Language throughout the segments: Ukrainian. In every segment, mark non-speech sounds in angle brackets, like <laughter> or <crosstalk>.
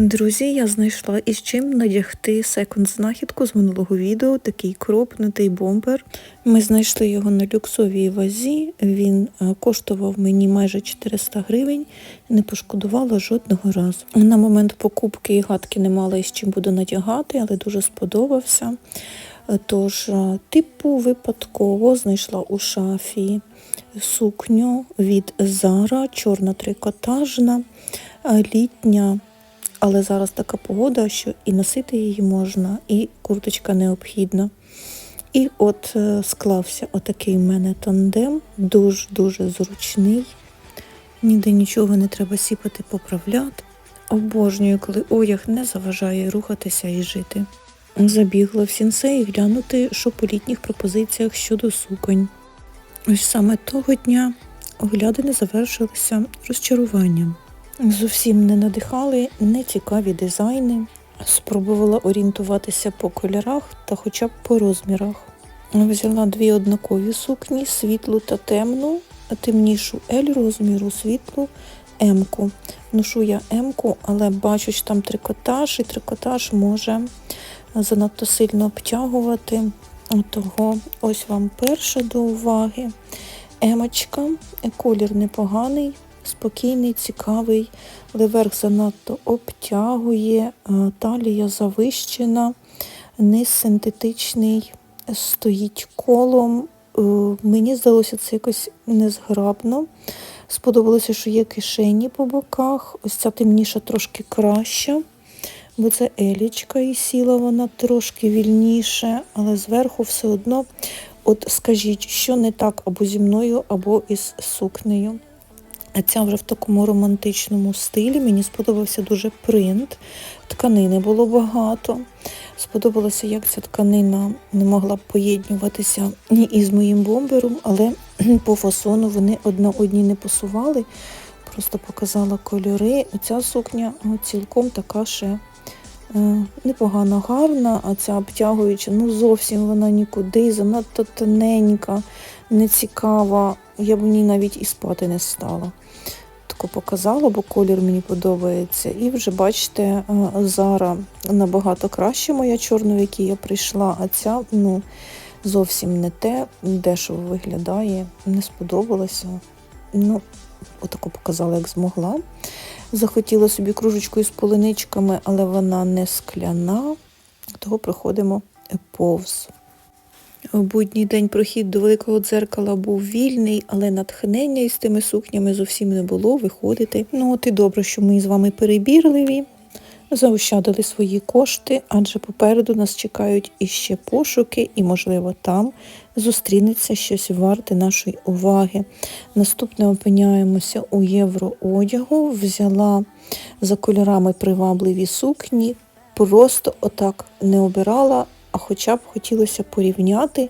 Друзі, я знайшла із чим надягти секонд-знахідку з минулого відео, такий кропнутий бомбер. Ми знайшли його на люксовій вазі. Він е, коштував мені майже 400 гривень, не пошкодувала жодного разу. На момент покупки і гадки не мала із чим буду надягати, але дуже сподобався. Е, Тож, е, типу, випадково знайшла у шафі сукню від Зара, чорна трикотажна, літня. Але зараз така погода, що і носити її можна, і курточка необхідна. І от е, склався отакий в мене тандем, дуже-дуже зручний. Ніде нічого не треба сіпати, поправляти. Обожнюю, коли одяг не заважає рухатися і жити. Забігла в сінсей глянути, що по літніх пропозиціях щодо суконь. Ось саме того дня оглядини завершилися розчаруванням. Зовсім не надихали нецікаві дизайни. Спробувала орієнтуватися по кольорах та хоча б по розмірах. Взяла дві однакові сукні, світлу та темну, темнішу L розміру, світлу М-ку. Ношу я М-ку, але бачу, що там трикотаж, і трикотаж може занадто сильно обтягувати. Того ось вам перша до уваги. Емочка, колір непоганий, спокійний, цікавий, але верх занадто обтягує, е, талія завищена, низ синтетичний, стоїть колом. Е, Мені здалося це якось незграбно. Сподобалося, що є кишені по боках. Ось ця темніша трошки краща, бо це елічка і сіла вона трошки вільніше, але зверху все одно. От скажіть, що не так або зі мною, або із сукнею. А ця вже в такому романтичному стилі. Мені сподобався дуже принт. Тканини було багато. Сподобалося, як ця тканина не могла б поєднюватися ні із моїм бомбером, але <clears throat> по фасону вони одна одній не пасували. Просто показала кольори. Ця сукня ну, цілком така ще е, непогано гарна, а ця обтягуюча, ну зовсім вона нікуди, занадто тоненька, нецікава. Я б в навіть і спати не стала. Тако показала, бо колір мені подобається. І вже бачите, е, Зара набагато краще моя чорна, в якій я прийшла, а ця ну, зовсім не те, дешево виглядає, не сподобалося. Ну, отако показала, як змогла. Захотіла собі кружечку із полиничками, але вона не скляна, того проходимо повз. У будній день прохід до великого дзеркала був вільний, але натхнення із тими сукнями зовсім не було виходити. Ну от і добре, що ми з вами перебірливі, заощадили свої кошти, адже попереду нас чекають іще пошуки, і, можливо, там зустрінеться щось варте нашої уваги. Наступне опиняємося у євроодягу, взяла за кольорами привабливі сукні, просто отак не обирала а хоча б хотілося порівняти,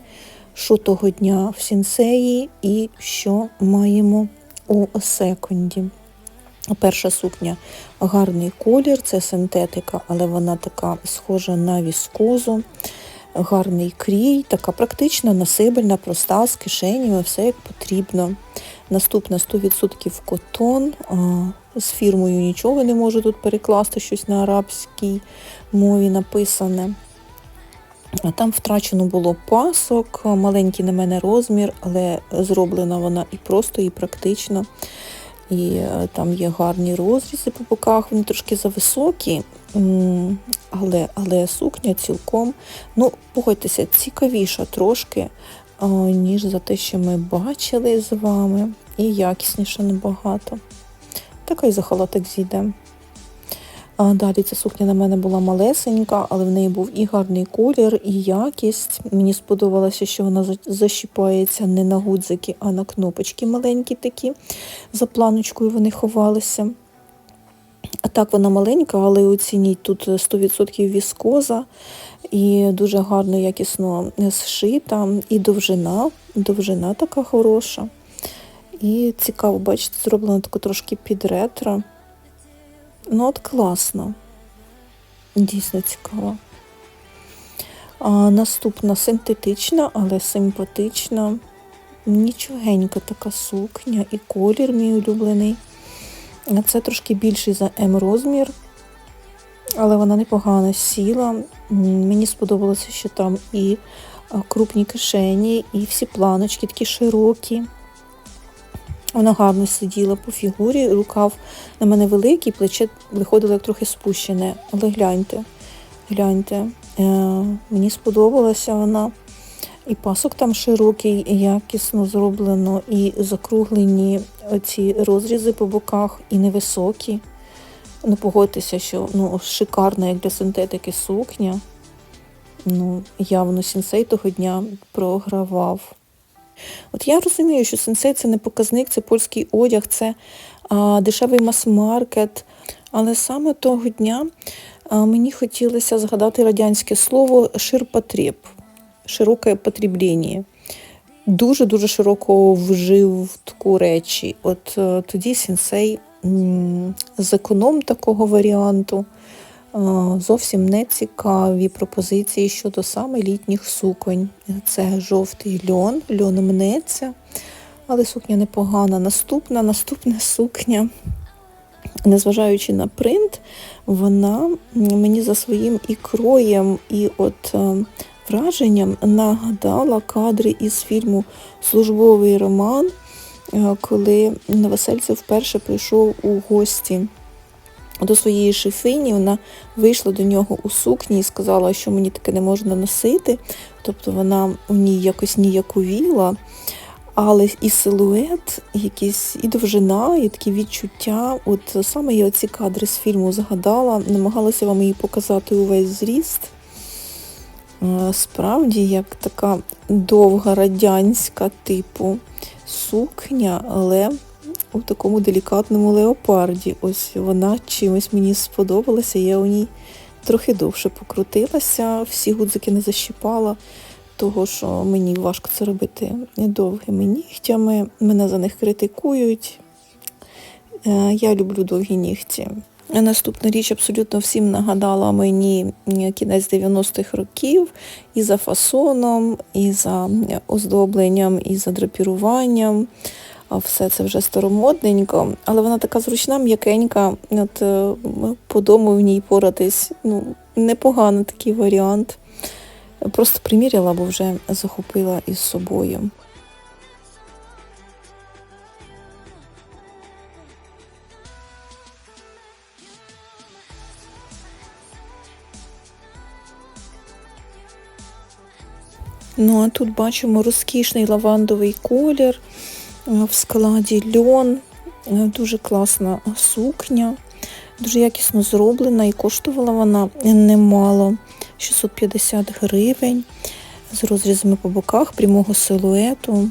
що того дня в сінсеї і що маємо у секонді. Перша сукня гарний колір, це синтетика, але вона така схожа на віскозу. Гарний крій, така практична, насибельна, проста, з кишенями, все як потрібно. Наступна 100% котон. З фірмою нічого не можу тут перекласти, щось на арабській мові написане. Там втрачено було пасок, маленький на мене розмір, але зроблена вона і просто, і практично. І е, там є гарні розрізи по боках, вони трошки зависокі, але але сукня цілком, ну, погодьтеся, цікавіша трошки, ніж за те, що ми бачили з вами, і якісніша набагато. Така і за халатик зійде. Далі ця сукня на мене була малесенька, але в неї був і гарний колір, і якість. Мені сподобалося, що вона защіпається не на гудзики, а на кнопочки маленькі такі. За планочкою вони ховалися. А так вона маленька, але оцініть, тут 100% віскоза і дуже гарно, якісно зшита, і довжина, довжина така хороша. І цікаво, бачите, зроблено тако трошки під ретро. Ну от класно. Дійсно цікаво. А Наступна синтетична, але симпатична. Нічогенька така сукня і колір мій улюблений. Це трошки більший за М розмір. але вона непогано сіла. Мені сподобалося, що там і крупні кишені, і всі планочки такі широкі. Вона гарно сиділа по фігурі, рукав на мене великий, плече виходило як трохи спущене. Але гляньте, гляньте, е, мені сподобалася вона. І пасок там широкий, і якісно зроблено, і закруглені ці розрізи по боках, і невисокі. Ну, погодьтеся, що ну, шикарна, як для синтетики сукня. Ну, явно сенсей того дня програвав. От я розумію, що сенсей це не показник, це польський одяг, це а, дешевий мас-маркет. Але саме того дня а, мені хотілося згадати радянське слово ширпотреб, широке потреблення. Дуже-дуже широко вжив таку речі. От е, тоді сенсей з економ такого варіанту зовсім не цікаві пропозиції щодо саме літніх суконь. Це жовтий льон, льон мнеться, але сукня непогана. Наступна, наступна сукня, незважаючи на принт, вона мені за своїм і кроєм, і от е, враженням нагадала кадри із фільму Службовий роман, е, коли Новосельцев вперше прийшов у гості до своєї шефині. Вона вийшла до нього у сукні і сказала, що мені таке не можна носити. Тобто вона у ній якось ніяковіла. Але і силует, якийсь, і довжина, і такі відчуття. От саме я ці кадри з фільму згадала, намагалася вам її показати увесь зріст. Е, Справді, як така довга радянська типу сукня, але у такому делікатному леопарді. Ось вона чимось мені сподобалася. Я у ній трохи довше покрутилася, всі гудзики не защіпала, того що мені важко це робити довгими нігтями. Мене за них критикують. Е, Я люблю довгі нігті. Наступна річ абсолютно всім нагадала мені кінець 90-х років і за фасоном, і за оздобленням, і за драпіруванням. Все це вже старомодненько, але вона така зручна, м'якенька. От е, по дому в ній поратись. Ну, непоганий такий варіант. Просто приміряла, бо вже захопила із собою. Ну, а тут бачимо розкішний лавандовий колір в складі льон. Е, Дуже класна сукня, дуже якісно зроблена і коштувала вона немало 650 гривень з розрізами по боках прямого силуету.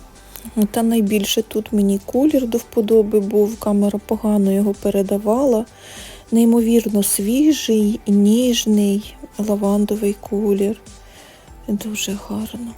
Та найбільше тут мені колір до вподоби був, камера погано його передавала. Неймовірно свіжий, ніжний лавандовий колір. Дуже гарно.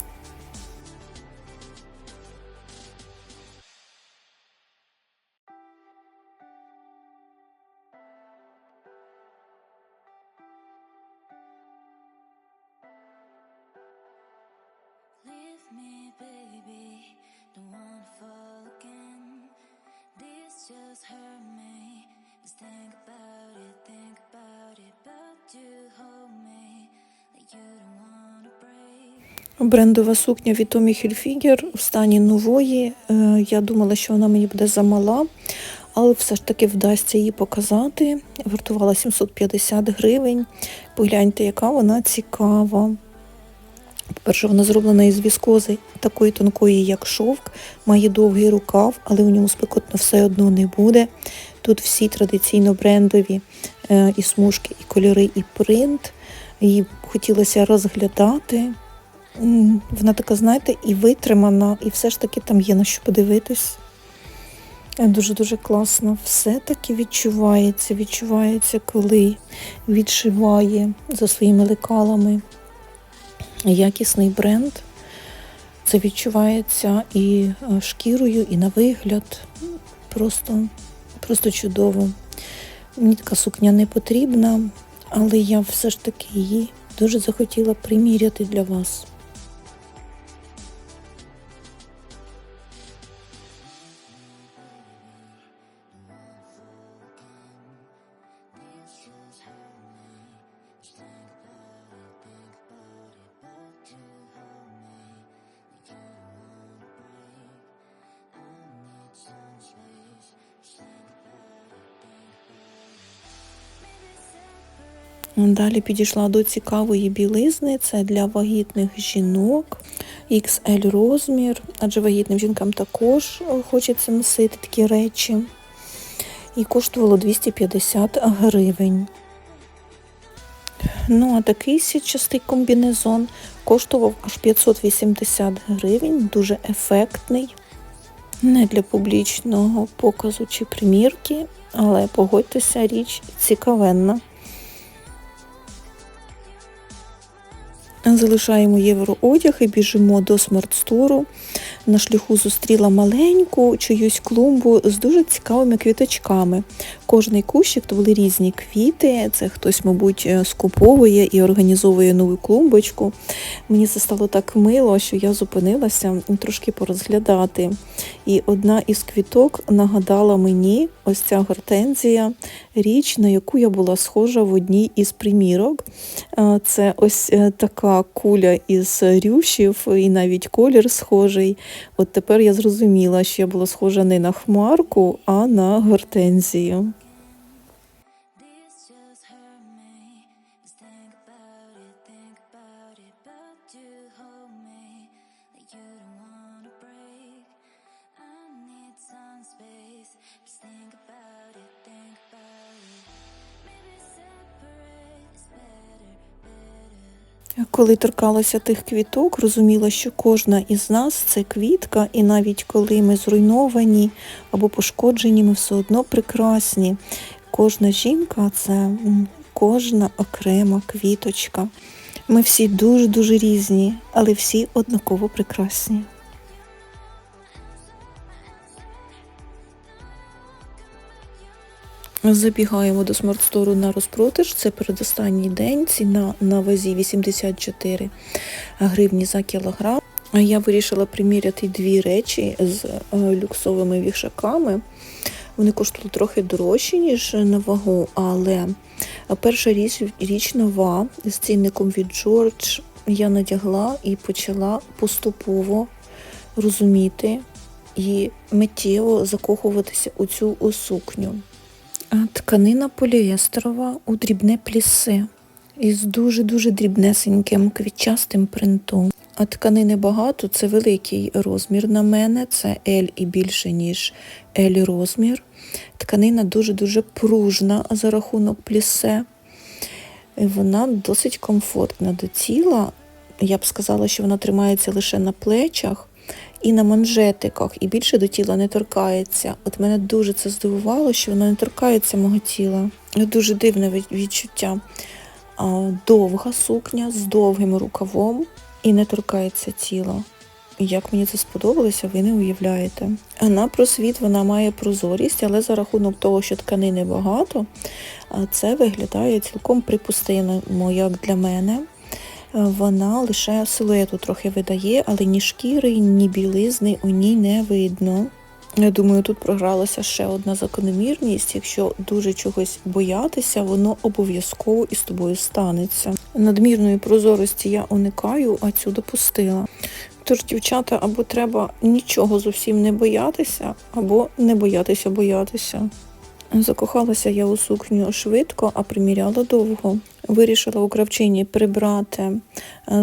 This hurt me. Just think about it, think about it. But you hold me like you don't wanna break. Брендова сукня від Tommy Hilfiger в стані нової. Е, Я думала, що вона мені буде замала, але все ж таки вдасться її показати. Вартувала 750 гривень. Погляньте, яка вона цікава. По-перше, вона зроблена із віскози такої тонкої, як шовк, має довгий рукав, але у ньому спекотно все одно не буде. Тут всі традиційно брендові е, і смужки, і кольори, і принт. Її хотілося розглядати. Вона така, знаєте, і витримана, і все ж таки там є на що подивитись. Е, Дуже-дуже класно. Все-таки відчувається, відчувається, коли відшиває за своїми лекалами якісний бренд. Це відчувається і е, шкірою, і на вигляд. Просто, просто чудово. Мені сукня не потрібна, але я все ж таки її дуже захотіла приміряти для вас. Далі підійшла до цікавої білизни. Це для вагітних жінок, XL розмір, адже вагітним жінкам також хочеться носити такі речі. І коштувало 250 гривень. Ну, а такий сітчастий комбінезон коштував аж 580 гривень, дуже ефектний. Не для публічного показу чи примірки, але погодьтеся, річ цікавенна. Залишаємо євроодяг і біжимо до смартстору. На шляху зустріла маленьку чиюсь клумбу з дуже цікавими квіточками. Кожний кущик то були різні квіти. Це хтось, мабуть, е, скуповує і організовує нову клумбочку. Мені це стало так мило, що я зупинилася трошки порозглядати. І одна із квіток нагадала мені ось ця гортензія, річ, на яку я була схожа в одній із примірок. Е, Це ось е, така куля із рюшів, і навіть колір схожий. От тепер я зрозуміла, що я була схожа не на хмарку, а на гортензію. Коли торкалася тих квіток, розуміла, що кожна із нас це квітка, і навіть коли ми зруйновані або пошкоджені, ми все одно прекрасні. Кожна жінка це кожна окрема квіточка. Ми всі дуже-дуже різні, але всі однаково прекрасні. Забігаємо до смартстору на розпродаж. Це передостанній день. Ціна на вазі 84 гривні за кілограм. Я вирішила приміряти дві речі з е, люксовими вішаками. Вони коштували трохи дорожче, ніж на вагу, але перша річ, річ нова з цінником від George я надягла і почала поступово розуміти і миттєво закохуватися у цю сукню. Тканина поліестерова у дрібне плісе із дуже-дуже дрібнесеньким квітчастим принтом. А тканини багато, це великий розмір на мене, це L і більше, ніж L розмір. Тканина дуже-дуже пружна за рахунок плісе. Вона досить комфортна до тіла. Я б сказала, що вона тримається лише на плечах і на манжетиках, і більше до тіла не торкається. От мене дуже це здивувало, що вона не торкається мого тіла. Дуже дивне відчуття. Довга сукня з довгим рукавом і не торкається тіла. Як мені це сподобалося, ви не уявляєте. На просвіт вона має прозорість, але за рахунок того, що тканини багато, це виглядає цілком припустимо, як для мене. Е, Вона лише силуету трохи видає, але ні шкіри, ні білизни у ній не видно. Я думаю, тут програлася ще одна закономірність. Якщо дуже чогось боятися, воно обов'язково із тобою станеться. Надмірної прозорості я уникаю, а цю допустила. Тож, дівчата, або треба нічого зовсім не боятися, або не боятися боятися. Закохалася я у сукню швидко, а приміряла довго. Вирішила у кравчині прибрати е,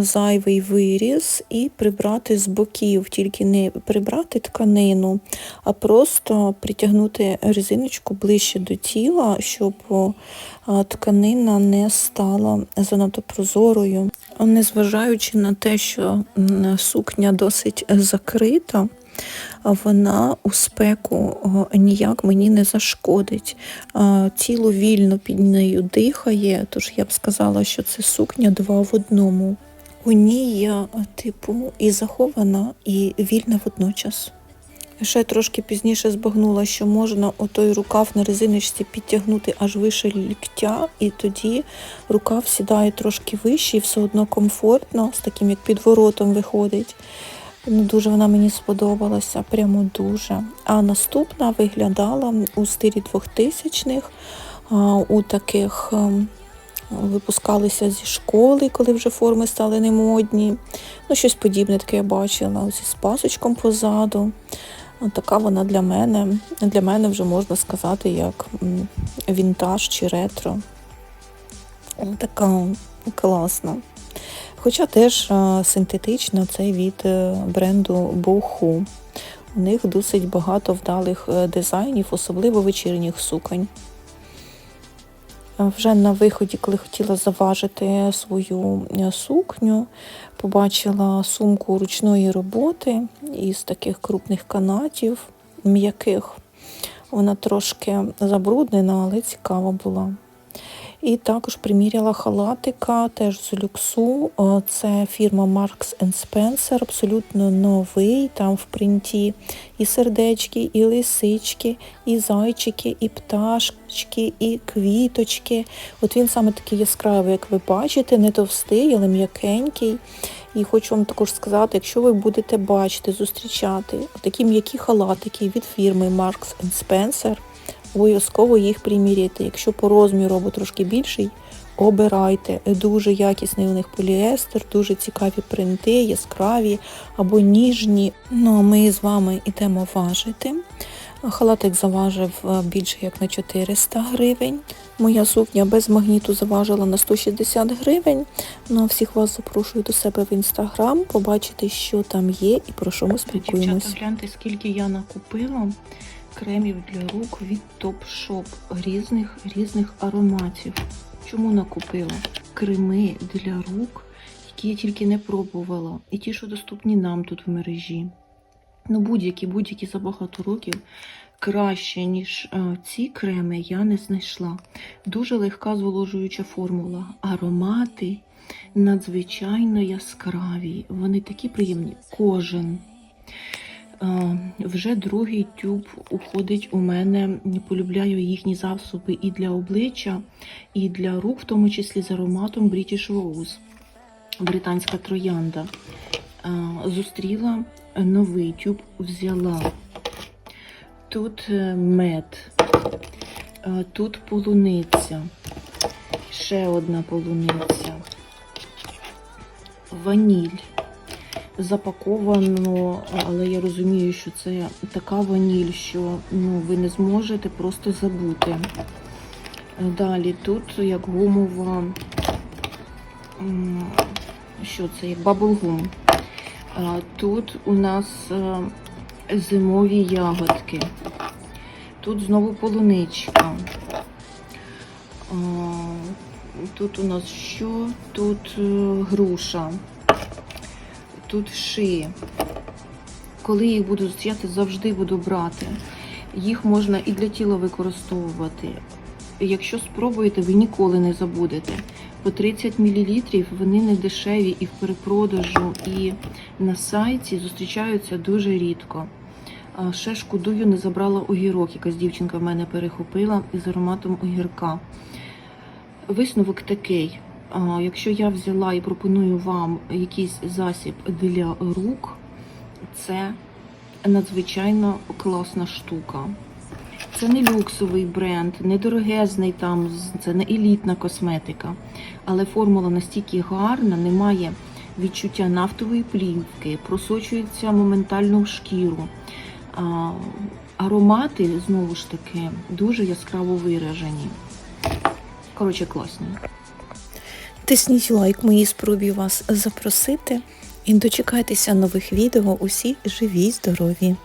зайвий виріз і прибрати з боків, тільки не прибрати тканину, а просто притягнути резиночку ближче до тіла, щоб тканина не стала занадто прозорою. Незважаючи на те, що сукня досить закрита, вона у спеку ніяк мені не зашкодить. Тіло вільно під нею дихає, тож я б сказала, що це сукня два в одному. У ній я, типу, і захована, і вільна водночас. Ще трошки пізніше збагнула, що можна отой рукав на резиночці підтягнути аж вище ліктя, і тоді рукав сідає трошки вище і все одно комфортно, з таким як підворотом виходить. Ну, дуже вона мені сподобалася, прямо дуже. А наступна виглядала у стилі 2000-х, у таких ем, випускалися зі школи, коли вже форми стали немодні. Ну, щось подібне таке я бачила, ось із пасочком позаду. Така вона для мене. Для мене вже можна сказати як вінтаж чи ретро. Така класна. Хоча теж е, синтетична, це від е, бренду Боху. У них досить багато вдалих е, дизайнів, особливо вечірніх суконь. Вже на виході, коли хотіла заважити свою сукню, побачила сумку ручної роботи із таких крупних канатів, м'яких. Вона трошки забруднена, але цікава була. І також приміряла халатика теж з люксу. Е, Це фірма Marks Spencer, абсолютно новий. Там в принті і сердечки, і лисички, і зайчики, і пташки, і квіточки. От він саме такий яскравий, як ви бачите, не товстий, але м'якенький. І хочу вам також сказати, якщо ви будете бачити, зустрічати такі м'які халатики від фірми Marks Spencer, обов'язково їх приміряйте. Якщо по розміру або трошки більший, обирайте. Дуже якісний у них поліестер, дуже цікаві принти, яскраві або ніжні. Ну а ми з вами йдемо важити. Халатик заважив е, більше як на 400 гривень. Моя сукня без магніту заважила на 160 гривень. Ну а всіх вас запрошую до себе в інстаграм, побачити, що там є і про що ми спілкуємось. Дівчата, гляньте, скільки я накупила кремів для рук від Top Shop різних різних ароматів. Чому накупила? Креми для рук, які я тільки не пробувала, і ті, що доступні нам тут в мережі. Ну, будь-які, будь-які за багато років краще, ніж е, ці креми, я не знайшла. Дуже легка зволожуюча формула. Аромати надзвичайно яскраві. Вони такі приємні. Кожен. Вже другий тюб уходить у мене. Полюбляю їхні засоби і для обличчя, і для рук, в тому числі з ароматом British Rose, британська троянда. Зустріла новий тюб, взяла. Тут е, мед, тут полуниця, ще одна полуниця, ваніль запаковано, але я розумію, що це така ваніль, що ну, ви не зможете просто забути. Далі тут як гумова, що це, як баблгум. Тут у нас е, зимові ягодки. Тут знову полуничка. Тут у нас що? Тут е, груша тут шиї. Коли їх буду зустрічати, завжди буду брати. Їх можна і для тіла використовувати. Якщо спробуєте, ви ніколи не забудете. По 30 мл вони не дешеві і в перепродажу, і на сайті зустрічаються дуже рідко. Ще шкодую, не забрала огірок. Якась дівчинка в мене перехопила із ароматом огірка. Висновок такий. Якщо я взяла і пропоную вам якийсь засіб для рук, це надзвичайно класна штука. Це не люксовий бренд, не дорогезний там, це не елітна косметика. Але формула настільки гарна, немає відчуття нафтової плівки, просочується моментально в шкіру. Аромати, знову ж таки, дуже яскраво виражені. Коротше, класні. Тисніть лайк моїй спробі вас запросити і дочекайтеся нових відео. Усі живі, здорові!